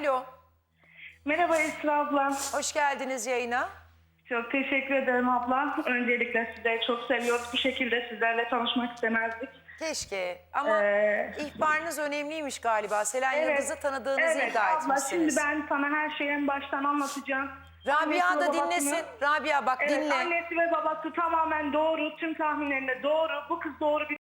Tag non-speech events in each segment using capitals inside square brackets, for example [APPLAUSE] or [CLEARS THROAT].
Alo. Merhaba Esra abla. Hoş geldiniz yayına. Çok teşekkür ederim abla. Öncelikle sizleri çok seviyoruz. Bu şekilde sizlerle tanışmak istemezdik. Keşke ama Ee, ihbarınız önemliymiş galiba. Selen Evet, Yıldız'ı tanıdığınızı evet iddia abla etmişsiniz. şimdi ben sana her şeyi en baştan anlatacağım. Rabia Annesi da babasını- dinlesin. Rabia bak Evet, dinle. annesi ve babası tamamen doğru. Tüm tahminlerinde doğru. Bu kız doğru bir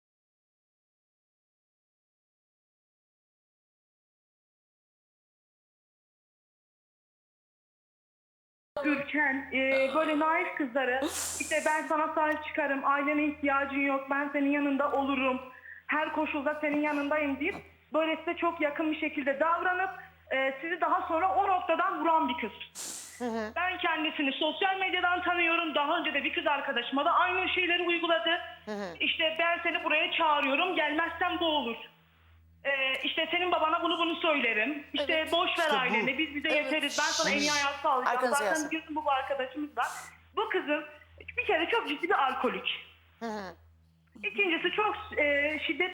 Ülken, e, böyle naif kızları işte ben sana sahip çıkarım, ailene ihtiyacın yok, ben senin yanında olurum, her koşulda senin yanındayım deyip böyle size çok yakın bir şekilde davranıp e, sizi daha sonra o noktadan vuran bir kız. Ben kendisini sosyal medyadan tanıyorum. Daha önce de bir kız arkadaşıma da aynı şeyleri uyguladı. İşte ben seni buraya çağırıyorum. Gelmezsen bu olur. Ee, işte senin babana bunu bunu söylerim. İşte boş ver İşte bu. aileni. Biz bize yeteriz. Ben sana en iyi hayat sağlayacağım. Arkanızı Zaten biliyorsun bu, arkadaşımız var. Bu kızın bir kere çok ciddi bir alkolik. İkincisi çok e, şiddet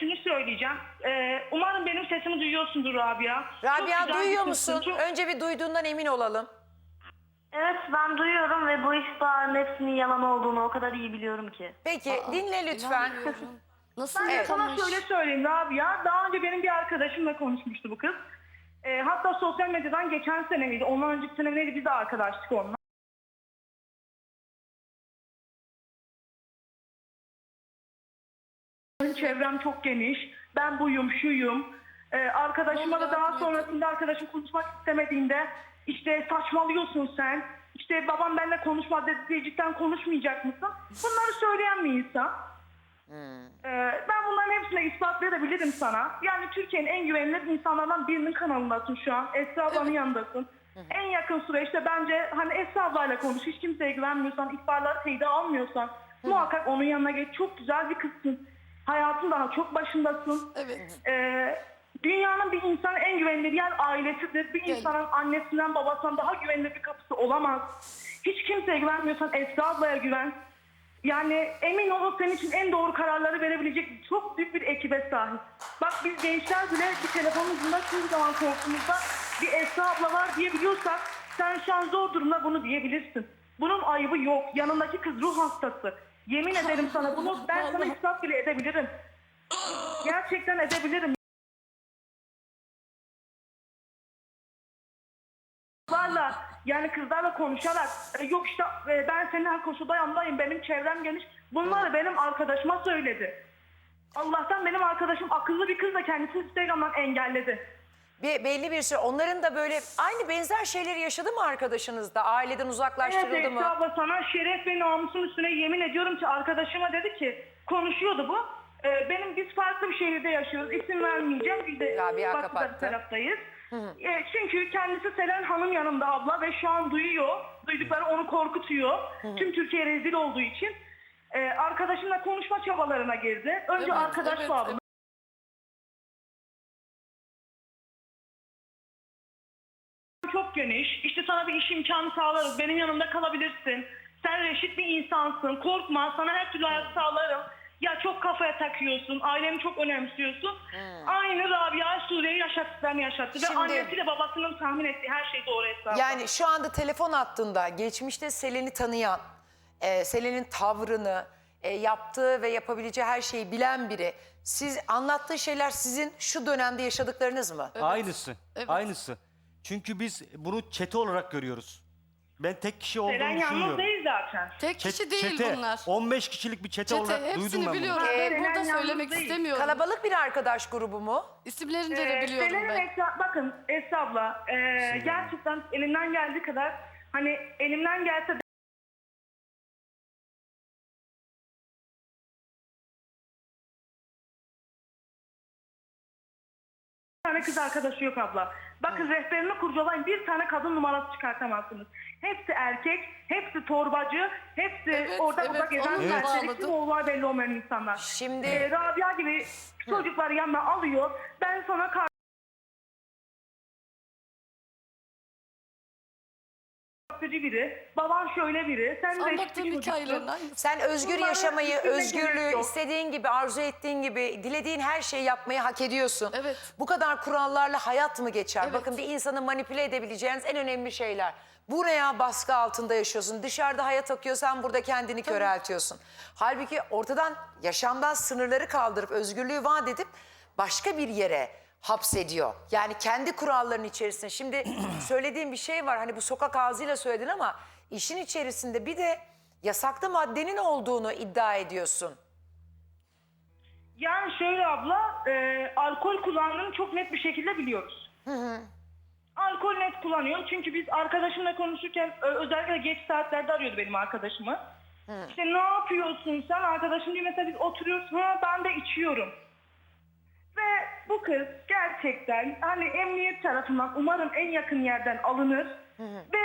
şunu söyleyeceğim. Ee, umarım benim sesimi duyuyorsundur Rabia. Çok Rabia güzel duyuyor kızsın. musun? Çok- Önce bir duyduğundan emin olalım. Evet ben duyuyorum ve bu ihbarın hepsinin yalan olduğunu o kadar iyi biliyorum ki. Peki dinle lütfen. [LAUGHS] Nasıl Ben sana şöyle söyleyeyim Rabia. Daha önce benim bir arkadaşımla konuşmuştu bu kız. Ee, hatta sosyal medyadan geçen sene miydi? Ondan önceki sene miydi? Biz de arkadaştık onunla. Benim çevrem çok geniş. Ben buyum, şuyum. Ee, arkadaşıma da daha sonrasında arkadaşım konuşmak istemediğinde işte saçmalıyorsun sen. İşte babam benimle konuşma dedi cidden konuşmayacak mısın? Bunları söyleyen bir insan. Ee, ben bunların hepsini ispatlayabilirim sana. Yani Türkiye'nin en güvenilir insanlardan birinin kanalındasın şu an. Esra ablanın yanındasın. En yakın süreçte bence hani Esra ablayla konuş. Hiç kimseye güvenmiyorsan, ihbarları teyide almıyorsan muhakkak onun yanına geç. Çok güzel bir kızsın. Hayatın daha çok başındasın. Evet. Ee, dünyanın bir insanın en güvenilir yer ailesidir. Bir insanın annesinden babasından daha güvenilir bir kapısı olamaz. Hiç kimseye güvenmiyorsan Esra ablaya güven. Yani emin ol o senin için en doğru kararları verebilecek çok büyük bir ekibe sahip. Bak biz gençler bile bir telefonumuzda şu zaman korkumuzda bir Esra abla var diyebiliyorsak sen şu an zor durumda bunu diyebilirsin. Bunun ayıbı yok. Yanındaki kız ruh hastası. Yemin ederim sana bunu ben sana hesap bile edebilirim. Gerçekten edebilirim. Kızlarla yani kızlarla konuşarak e, yok işte e, ben senin her koşulda yanındayım benim çevrem geniş bunları benim arkadaşıma söyledi. Allah'tan benim arkadaşım akıllı bir kız da kendisini Instagram'dan engelledi. Bir, belli bir süre onların da böyle aynı benzer şeyleri yaşadı mı arkadaşınız da? Aileden Evet uzaklaştırıldı Esra mı? abla sana şeref ve namusun üstüne yemin ediyorum ki arkadaşıma dedi ki konuşuyordu bu. E, benim biz farklı bir şehirde yaşıyoruz. İsim vermeyeceğim. Biz de Rabia Batı'da kapattı. bir taraftayız. E, çünkü kendisi Selen Hanım yanında abla ve şu an duyuyor. Duydukları onu korkutuyor. Tüm Türkiye rezil olduğu için. E, arkadaşımla konuşma çabalarına girdi. Önce Evet, arkadaş evet, bağlı. evet. çok geniş. İşte sana bir iş imkanı sağlarız. Benim yanımda kalabilirsin. Sen reşit bir insansın. Korkma. Sana her türlü hayat sağlarım. Ya çok kafaya takıyorsun. Aileni çok önemsiyorsun. Aynı Rabia Suriye'yi yaşattıklarını yaşattı. Şimdi- Ve annesiyle babasının tahmin ettiği her şey doğru abla. Yani şu anda telefon hattında geçmişte Selen'i tanıyan, e, Selen'in tavrını, e, yaptığı ve yapabileceği her şeyi bilen biri. Siz anlattığı şeyler sizin şu dönemde yaşadıklarınız mı? Aynısı. Evet. Aynısı. Çünkü biz bunu çete olarak görüyoruz. Ben tek kişi olduğunu Selen yalnız düşünmüyorum. değil zaten. Tek Çet- kişi değil çete, bunlar. 15 kişilik bir çete, Çete olarak duydum hepsini ben bunu. biliyorum. Ee, Ben Selen burada yalnız söylemek değil. istemiyorum. Kalabalık bir arkadaş grubu mu? İsimlerini de Ee, biliyorum ben. Esra, bakın Esra abla e, gerçekten elimden geldiği kadar hani elimden gelse kız arkadaşı yok abla. Bakın rehberini kurcalayın bir tane kadın numarası çıkartamazsınız. Hepsi erkek, hepsi torbacı, hepsi Evet, orada evet, burada gezen da serseri, bağladım. kim olduğu belli olmayan insanlar. Şimdi Ee, Rabia gibi çocukları yanına alıyor. Ben sana karşı bakıcı biri. Baban şöyle biri. Sen de Anlattığım çocuksun. aynısı. Sen özgür Bunların yaşamayı, hiçbirine gerek özgürlüğü yok. istediğin gibi, arzu ettiğin gibi, dilediğin her şeyi yapmayı hak ediyorsun. Evet. Bu kadar kurallarla hayat mı geçer? Evet. Bakın bir insanı manipüle edebileceğiniz en önemli şeyler. Buraya baskı altında yaşıyorsun. Dışarıda hayat akıyor, sen burada kendini köreltiyorsun. Halbuki ortadan yaşamdan sınırları kaldırıp özgürlüğü vaat edip başka bir yere hapsediyor. Yani kendi kurallarının içerisinde. Şimdi [CLEARS THROAT] söylediğim bir şey var. Hani bu sokak ağzıyla söyledin ama işin içerisinde bir de yasaklı maddenin olduğunu iddia ediyorsun. Yani şöyle abla, e, alkol kullandığını çok net bir şekilde biliyoruz. Alkol net kullanıyor çünkü biz arkadaşımla konuşurken ö- özellikle geç saatlerde arıyordu benim arkadaşımı. İşte ne yapıyorsun sen arkadaşım diye mesela biz oturuyoruz ha ben de içiyorum. Bu kız gerçekten hani emniyet tarafından umarım en yakın yerden alınır ve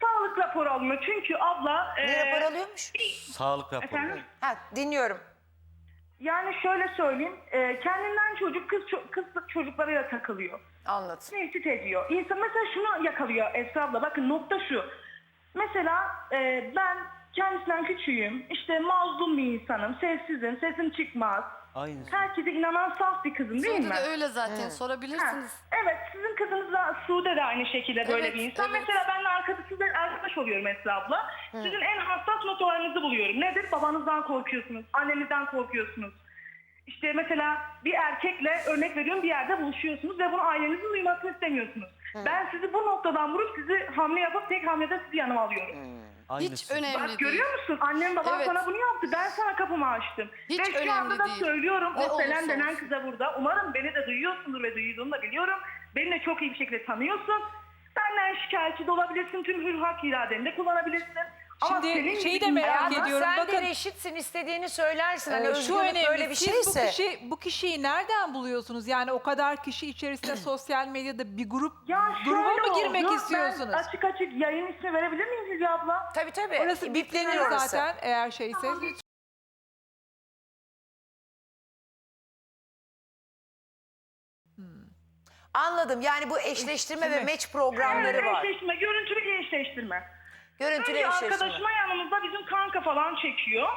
sağlık raporu alınır. Çünkü abla... Ne e, rapor alıyormuş? Sağlık raporu. Efendim? Ha, dinliyorum. Yani şöyle söyleyeyim, e, kendinden çocuk kız, ço- kız çocuklarıyla takılıyor. Anlat. Tehdit ediyor. İnsan mesela şunu yakalıyor Esra abla, bakın nokta şu. Mesela e, ben kendisinden küçüğüm, işte mazlum bir insanım, sessizim, sesim çıkmaz. Aynısı. Herkese inanan saf bir kızım değil Suudi mi? de öyle zaten Ha, sorabilirsiniz. Evet, sizin kızınız da Sude de aynı şekilde böyle bir insan. evet. Mesela ben arkadaş, sizden arkadaş oluyorum Esra abla. Sizin en hassas noktalarınızı buluyorum. Nedir? Babanızdan korkuyorsunuz, annenizden korkuyorsunuz. İşte mesela bir erkekle örnek veriyorum bir yerde buluşuyorsunuz ve bunu ailenizin duymasını istemiyorsunuz. Ben sizi bu noktadan vurup sizi hamle yapıp tek hamlede sizi yanıma alıyorum. Hiç Aynısı. önemli Bak değil. görüyor musun? Annem babam Evet. sana bunu yaptı. Ben sana kapımı açtım. Hiç ve şu önemli anda da değil. söylüyorum Ne o Selen olursa denen olsun. kıza burada. Umarım beni de duyuyorsundur ve duyduğunu da biliyorum. Beni de çok iyi bir şekilde tanıyorsun. Benden şikayetçi de olabilirsin. Tüm hür hak iradeni de kullanabilirsin. Ama Şimdi senin şeyi de merak ediyorum. sen Bakın- de reşitsin istediğini söylersin. Hani Ee, şu özgürlük önemli. böyle bir Siz şeyse. bu, kişi, bu kişiyi nereden buluyorsunuz? Yani o kadar kişi içerisinde [CLEARS THROAT] sosyal medyada bir grup Ya gruba şöyle mı girmek oldu, istiyorsunuz? Ben açık açık yayın ismi verebilir miyiz Hülya abla? Tabii tabii. Orası biplenir biplenir orası. zaten eğer şeyse. Anladım. Yani bu eşleştirme ve meç programları var. eşleştirme, görüntülü eşleştirme. Görüntülü Önce eşleştirme. arkadaşıma yanımızda bizim kanka falan çekiyor.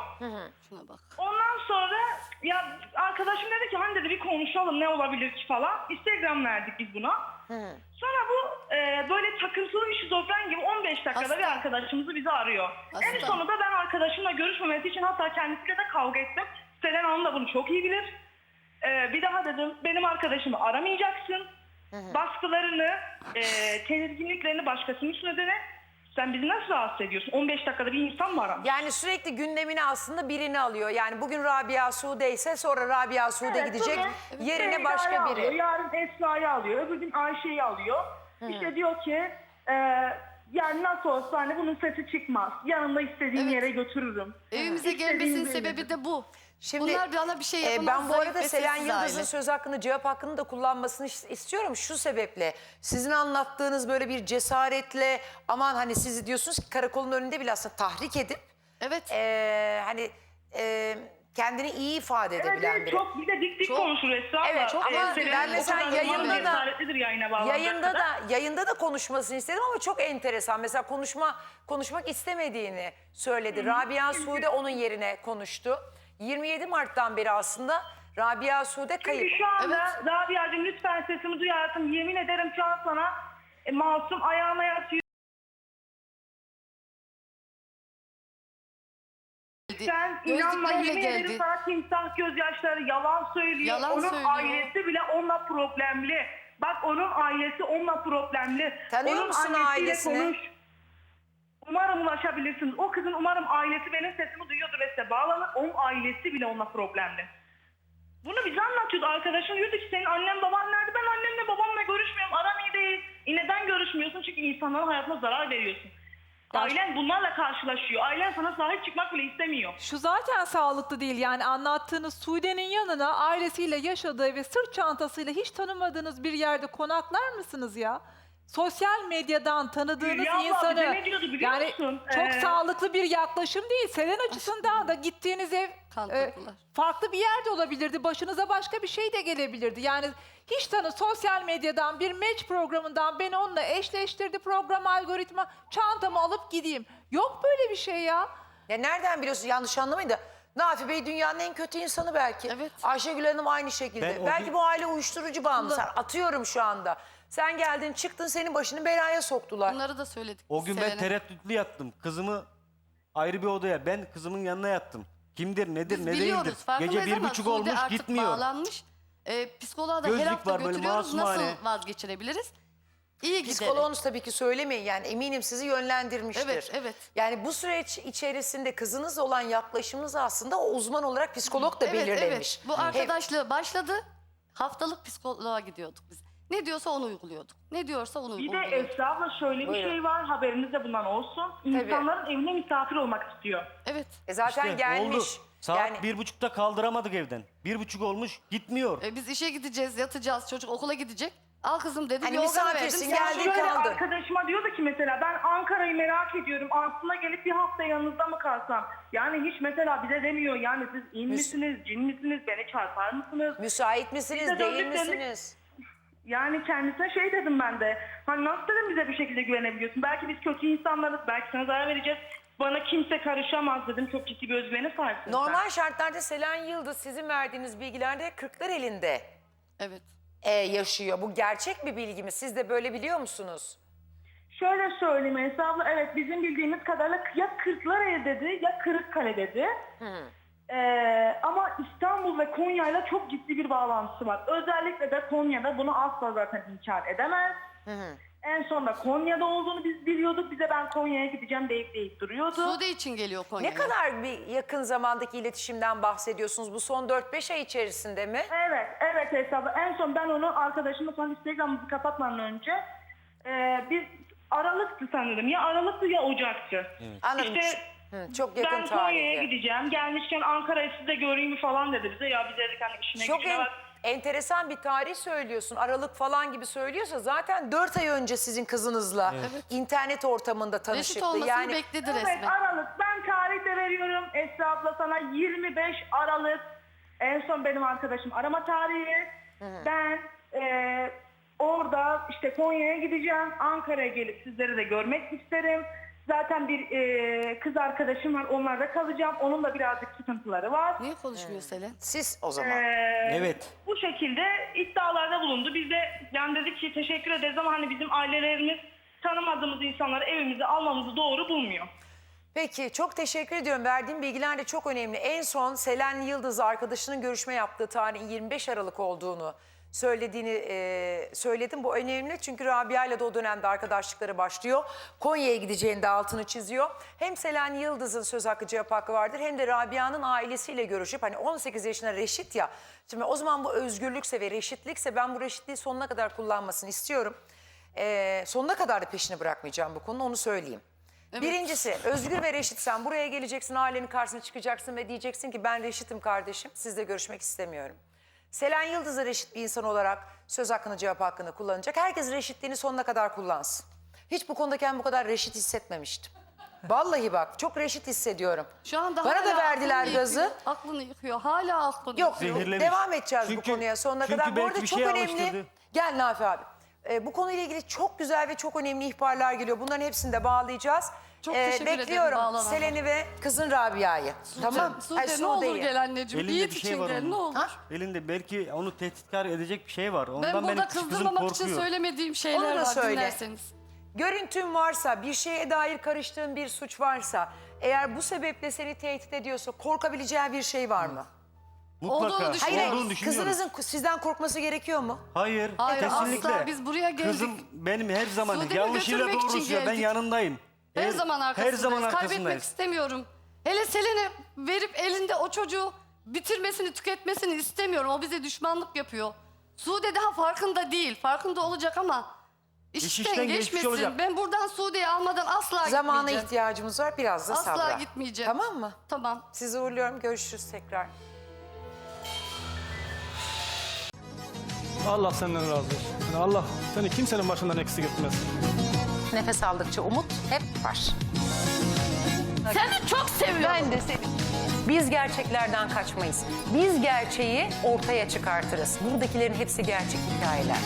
Şuna bak. Ondan sonra ya arkadaşım dedi ki hani dedi bir konuşalım ne olabilir ki falan. Instagram verdik biz buna. Sonra bu e, böyle takıntılı bir şizofren gibi 15 dakikada Hasta. bir arkadaşımızı bizi arıyor. En Hasta. sonunda ben arkadaşımla görüşmemesi için hatta kendisiyle de kavga ettim. Selen Hanım da bunu çok iyi bilir. E, bir daha dedim benim arkadaşımı aramayacaksın. Baskılarını, e, tedirginliklerini başkasının üstüne dene. Sen bizi nasıl rahatsız ediyorsun? 15 dakikada bir insan mı aramış? Yani sürekli gündemine aslında birini alıyor. Yani bugün Rabia Sude ise sonra Rabia Sude Evet, gidecek. bugün Yerine Ceyda'yı başka Alıyor, biri. yarın Esra'yı alıyor. Öbür gün Ayşe'yi alıyor. İşte diyor ki e, yani nasıl olsa hani bunun sesi çıkmaz. Yanımda istediğim Evet. yere götürürüm. Evimize İstediğim gelmesinin sebebi de bu. Şimdi, Bunlar bana bir şey Ee, yapamaz. ben bu arada Selen Yıldız'ın söz hakkını, cevap hakkını da kullanmasını is- istiyorum şu sebeple. Sizin anlattığınız böyle bir cesaretle aman hani sizi diyorsunuz ki karakolun önünde bile aslında tahrik edip Evet. ee, hani ee, kendini iyi ifade Evet, edebilen evet, biri. çok bir de dik dik Çok- konuşur Esra Evet, çok- Ee, ama Selen ben mesela yayında da- yayına Yayında da yayında da konuşmasını istedim ama çok enteresan. Mesela konuşma konuşmak istemediğini söyledi. Rabia Sude onun yerine konuştu. 27 Mart'tan beri aslında Rabia Sude kayıp. Çünkü şu anda Rabia'cığım lütfen sesimi duyarsın. Yemin ederim şu an sana e, masum ayağına yatıyor. Sen inanma yemin ederim geldi. sana timsah gözyaşları yalan söylüyor. Yalan onun söylüyor. ailesi bile onunla problemli. Bak onun ailesi onunla problemli. Tanıyor onun musun ailesini? Konuş. Umarım ulaşabilirsiniz. O kızın umarım ailesi benim sesimi duyuyordur ve size bağlanır. Onun ailesi bile onunla problemli. Bunu bize anlatıyordu. Arkadaşın diyordu ki senin annen baban nerede? Ben annemle babamla görüşmüyorum. Aram iyi değil. E neden görüşmüyorsun? Çünkü insanların hayatına zarar veriyorsun. Ailen bunlarla karşılaşıyor. Ailen sana sahip çıkmak bile istemiyor. Şu zaten sağlıklı değil. Yani anlattığınız Sude'nin yanına ailesiyle yaşadığı ve sırt çantasıyla hiç tanımadığınız bir yerde konaklar mısınız ya? Sosyal medyadan tanıdığınız Hülya abla insanı bize ne diyordu biliyor yani musun? çok Ee, sağlıklı bir yaklaşım değil. Selen açısından da gittiğiniz ev e, farklı bir yerde olabilirdi. Başınıza başka bir şey de gelebilirdi. Yani hiç tanı sosyal medyadan bir match programından beni onunla eşleştirdi program algoritma çantamı alıp gideyim. Yok böyle bir şey ya. Ya nereden biliyorsun yanlış anlamayın da Nafi Bey dünyanın en kötü insanı belki. Evet. Ayşegül Hanım aynı şekilde. Ben o belki gün- bu aile uyuşturucu bağımlısı. Atıyorum şu anda. Sen geldin çıktın senin başını belaya soktular. Bunları da söyledik. O gün ben Selen'e. tereddütlü yattım. Kızımı ayrı bir odaya ben kızımın yanına yattım. Kimdir nedir Biz ne biliyoruz. değildir. Farkındayız Gece bir ama buçuk Suudi olmuş artık gitmiyor. bağlanmış. Ee, psikoloğa da her Gözlük hafta var böyle götürüyoruz. masumane. Nasıl vazgeçirebiliriz? İyi gidelim. Psikoloğunuz tabii ki söylemeyin yani eminim sizi yönlendirmiştir. Evet, evet. Yani bu süreç içerisinde kızınızla olan yaklaşımınız aslında o uzman olarak psikolog da Evet, belirlemiş. evet. Bu arkadaşlığı başladı. Haftalık psikoloğa gidiyorduk biz. Ne diyorsa onu uyguluyorduk. Ne diyorsa onu Bir de uyguluyorduk. Esra abla şöyle bir Buyurun. şey var haberiniz de bundan olsun. İnsanların evine misafir olmak istiyor. Evet. E zaten İşte gelmiş. Oldu. Saat yani bir buçukta kaldıramadık evden. Bir buçuk olmuş gitmiyor. Ee, biz işe gideceğiz, yatacağız. Çocuk okula gidecek. Al kızım dedim. Hani yorganı misafirsin, verdim. sen geldin, şöyle- kaldın. arkadaşıma diyordu ki mesela ben Ankara'yı merak ediyorum. Aslında gelip bir hafta yanınızda mı kalsam? Yani hiç mesela bize demiyor yani siz in misiniz, cin misiniz, beni çarpar mısınız? müsait misiniz Biz de değil döndük dedik. misiniz? Yani kendisine şey dedim ben de. Hani nasıl dedim bize bir şekilde güvenebiliyorsun? Belki biz kötü insanlarız, belki sana zarar vereceğiz. Bana kimse karışamaz dedim. Çok ciddi bir özgüvene sahipsin sen. Normal şartlarda Selen Yıldız sizin verdiğiniz bilgilerde kırklar elinde Evet. e, yaşıyor. Bu gerçek bir bilgi mi? Siz de böyle biliyor musunuz? Şöyle söyleyeyim abla, evet bizim bildiğimiz kadarıyla ya Kırklareli dedi ya Kırıkkale dedi. Ee, ama İstanbul ve Konya'yla çok ciddi bir bağlantısı var. Özellikle de Konya'da bunu asla zaten inkar edemez. En son da Konya'da olduğunu biz biliyorduk. Bize ben Konya'ya gideceğim deyip deyip duruyordu. Sude için geliyor Konya'ya. Ne kadar bir yakın zamandaki iletişimden bahsediyorsunuz? Bu son 4-5 ay içerisinde mi? Evet, evet abla. En son ben onu arkadaşımla sonra Instagram'ımızı kapatmadan önce e, biz Aralık'tı sanırım. Ya Aralık'tı ya Ocak'tı. Anladım. İşte Hı, çok yakın ben Konya'ya gideceğim. Gelmişken Ankara'yı size göreyim mi falan dedi bize. Ya biz dedik hani işine Çok gücüne en- bak. enteresan bir tarih söylüyorsun. Aralık falan gibi söylüyorsa zaten 4 ay önce sizin kızınızla internet ortamında Reşit tanışıktı. olmasını Yani bekledi Evet resmen. Aralık. Ben tarih de veriyorum Esra abla sana 25 Aralık. En son benim arkadaşım arama tarihi. Ben e, orada işte Konya'ya gideceğim. Ankara'ya gelip sizleri de görmek isterim. Zaten bir e, kız arkadaşım var. Onlarda kalacağım. Onun da birazcık sıkıntıları var. Niye konuşmuyor Selen? siz o zaman. Ee, Evet. Bu şekilde iddialarda bulundu. Biz de yani dedik ki teşekkür ederiz ama hani bizim ailelerimiz tanımadığımız insanları evimize almamızı doğru bulmuyor. Peki çok teşekkür ediyorum. Verdiğim bilgiler de çok önemli. En son Selen Yıldız arkadaşının görüşme yaptığı tarihin 25 Aralık olduğunu söylediğini e, söyledim. Bu önemli çünkü Rabia ile de o dönemde arkadaşlıkları başlıyor. Konya'ya gideceğini de altını çiziyor. Hem Selen Yıldız'ın söz hakkı cevap hakkı vardır hem de Rabia'nın ailesiyle görüşüp hani 18 yaşında reşit ya. Şimdi o zaman bu özgürlükse ve reşitlikse ben bu reşitliği sonuna kadar kullanmasını istiyorum. E, sonuna kadar da peşini bırakmayacağım bu konunun onu söyleyeyim. Birincisi Özgür ve Reşit sen buraya geleceksin ailenin karşısına çıkacaksın ve diyeceksin ki ben Reşit'im kardeşim sizle görüşmek istemiyorum. Selen Yıldız da Reşit bir insan olarak söz hakkını cevap hakkını kullanacak. Herkes reşitliğini sonuna kadar kullansın. Hiç bu konuda kendimi bu kadar reşit hissetmemiştim. Vallahi bak çok reşit hissediyorum. Şu anda Bana da verdiler aklını gazı. yıkıyor, Aklını yıkıyor. Hala aklını Yok yıkıyor. Zehirlemiş. devam edeceğiz Çünkü- bu konuya sonuna çünkü kadar. Bu belki arada bir çok şey önemli. alıştırdı. Gel Nafi abi. Ee, bu konuyla ilgili çok güzel ve çok önemli ihbarlar geliyor. Bunların hepsini de bağlayacağız. Çok teşekkür ederim Bekliyorum. Selen'i ve kızın Rabia'yı. Tamam. Sude Ay, ne olur Sude'yi. gel anneciğim. Elinde Yiğit bir şey için var gel onun. ne olur. Ha? Elinde belki onu tehditkar edecek bir şey var. Ondan Ben benim burada kızım kızdırmamak için korkuyor. söylemediğim Onu şeyler da var söyle. dinlerseniz. Görüntün varsa, bir şeye dair karıştığın bir suç varsa, eğer bu sebeple seni tehdit ediyorsa korkabileceği bir şey var mı? Mutlaka. Olduğunu Hayır. Olduğunu düşünüyorum. kızınızın sizden korkması gerekiyor mu? Hayır, Hayır, kesinlikle. asla. Biz buraya geldik. Kızım benim her zaman Sude'mi yanlışıyla götürmek için doğrusuyla ben geldik. yanındayım. Her zaman arkasındayız. Her zaman Kaybetmek arkasındayız. istemiyorum. Hele Selen'e verip elinde o çocuğu bitirmesini, tüketmesini istemiyorum. O bize düşmanlık yapıyor. Sude daha farkında değil. Farkında olacak ama işten, işten geçmiş geçmesin. olacak. Ben buradan Sude'yi almadan asla Zamana gitmeyeceğim. ihtiyacımız var, biraz da Asla sabra. gitmeyeceğim. Tamam mı? Tamam. Sizi uğurluyorum, görüşürüz tekrar. Allah senden razı olsun. Yani Allah seni kimsenin başından eksik etmez. Nefes aldıkça umut hep var. Seni çok seviyorum. Ben de seni. Biz gerçeklerden kaçmayız. Biz gerçeği ortaya çıkartırız. Buradakilerin hepsi gerçek hikayeler.